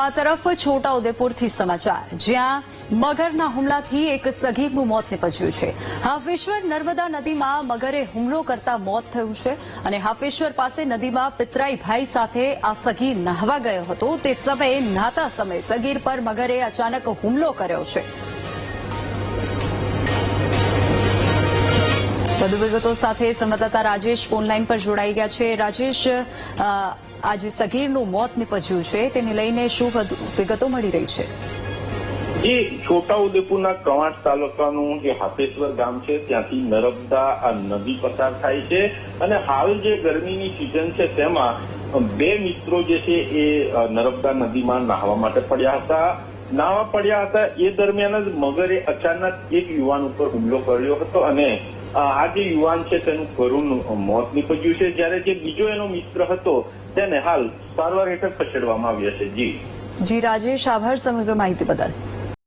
આ તરફ છોટાઉદેપુરથી સમાચાર. જ્યાં મગરના હુમલાથી એક સગીરનું મોત નીપજ્યું છે. હાફેશ્વર નર્મદા નદીમાં મગરે હુમલો કરતા મોત થયું છે અને હાફેશ્વર પાસે નદીમાં પિતરાઈ ભાઈ સાથે આ સગીર નહાવા ગયો હતો. તે સમયે નહાતા સમયે સગીર પર મગરે અચાનક હુમલો કર્યો છે. વધુ વિગતો સાથે સંવાદદાતા રાજેશ ફોનલાઈન પર જોડાઈ ગયા છે. રાજેશ આજે સગીરનું મોત નીપજ્યું છે. તેને લઈને શું વિગતો મળી રહી છે? જે, છોટાઉદેપુરના કવાંટ તાલુકાનું જે હાથેશ્વર ગામ છે, ત્યાંથી નર્મદા આ નદી પસાર થાય છે અને હાલ જે ગરમીની સિઝન છે, તેમાં બે મિત્રો જે છે, એ નર્મદા નદીમાં નાહવા માટે પડ્યા હતા. નાહવા પડ્યા હતા એ દરમિયાન જ મગરે અચાનક એક યુવાન ઉપર હુમલો કર્યો હતો અને આ જે યુવાન છે તેનું કરુણ મોત નીપજ્યું છે. જ્યારે જે બીજો એનો મિત્ર હતો, તેને હાલ સારવાર હેઠળ ખસેડવામાં આવ્યા છે. જી. જી, રાજેશ, આભાર સમગ્ર માહિતી બદલ.